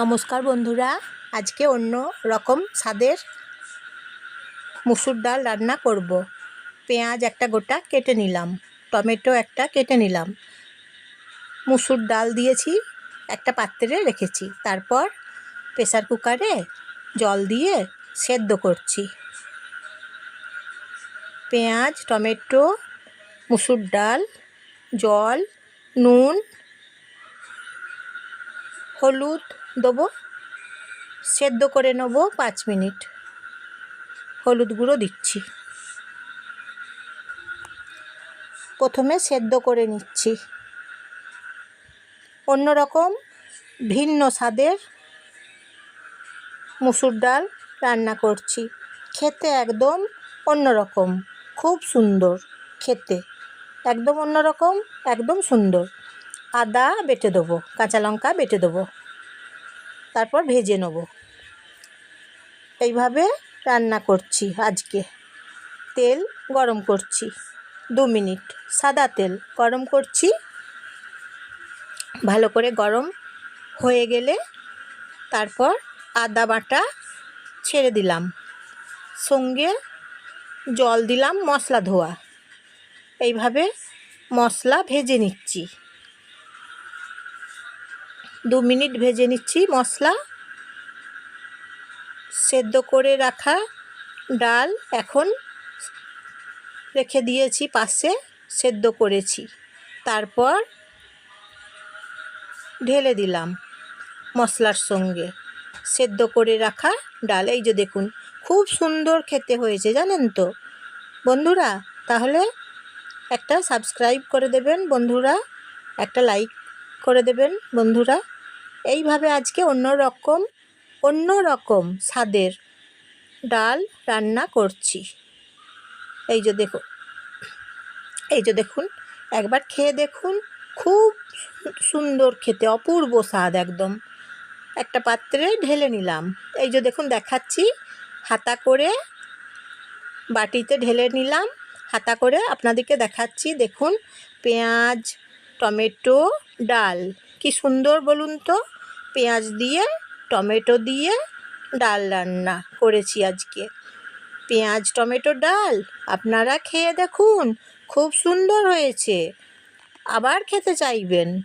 নমস্কার বন্ধুরা, আজকে অন্য রকম স্বাদের মুসুর ডাল রান্না করব। পেঁয়াজ একটা গোটা কেটে নিলাম, টমেটো একটা কেটে নিলাম। মুসুর ডাল দিয়েছি, একটা পাত্রে রেখেছি। তারপর প্রেসার কুকারে জল দিয়ে সেদ্ধ করছি। পেঁয়াজ, টমেটো, মুসুর ডাল, জল, নুন হলুদ দেবো, সেদ্ধ করে নেব পাঁচ মিনিট। হলুদ গুঁড়ো দিচ্ছি। প্রথমে সেদ্ধ করে নিচ্ছি। অন্যরকম ভিন্ন স্বাদের মুসুর ডাল রান্না করছি। খেতে একদম অন্যরকম, খুব সুন্দর খেতে। একদম অন্যরকম, একদম সুন্দর। আদা বেটে দেবো, কাঁচা লঙ্কা বেটে দেবো। তারপর ভেজে নেব। এইভাবে রান্না করছি আজকে। তেল গরম করছি দু মিনিট। সাদা তেল গরম করছি। ভালো করে গরম হয়ে গেলে তারপর আদা বাটা ছেড়ে দিলাম। সঙ্গে জল দিলাম মশলা ধোয়া। এইভাবে মশলা ভেজে নিচ্ছি। দু মিনিট ভেজে নিচ্ছি মশলা। সেদ্ধ করে রাখা ডাল এখন রেখে দিয়েছি পাশে, সেদ্ধ করেছি। তারপর ঢেলে দিলাম মশলার সঙ্গে। সেদ্ধ করে রাখা ডাল, এই যে দেখুন, খুব সুন্দর খেতে হয়েছে, জানেন তো? বন্ধুরা, তাহলে একটা সাবস্ক্রাইব করে দেবেন বন্ধুরা, একটা লাইক করে দেবেন বন্ধুরা। এইভাবে আজকে অন্য রকম অন্য রকম স্বাদের ডাল রান্না করছি। এই যে দেখুন এই যে দেখুন, একবার খেয়ে দেখুন, খুব সুন্দর খেতে, অপূর্ব স্বাদ একদম। একটা পাত্রে ঢেলে নিলাম। এই যে দেখুন, দেখাচ্ছি, হাতা করে বাটিতে ঢেলে নিলাম, হাতা করে আপনাদেরকে দেখাচ্ছি। দেখুন, পেঁয়াজ, টমেটো, ডাল। কি সুন্দর বলুন তো? পেঁয়াজ দিয়ে, টমেটো দিয়ে ডাল রান্না করেছি আজকে। পেঁয়াজ, টমেটো, ডাল, আপনারা খেয়ে দেখুন, খুব সুন্দর হয়েছে। আবার খেতে চাইবেন।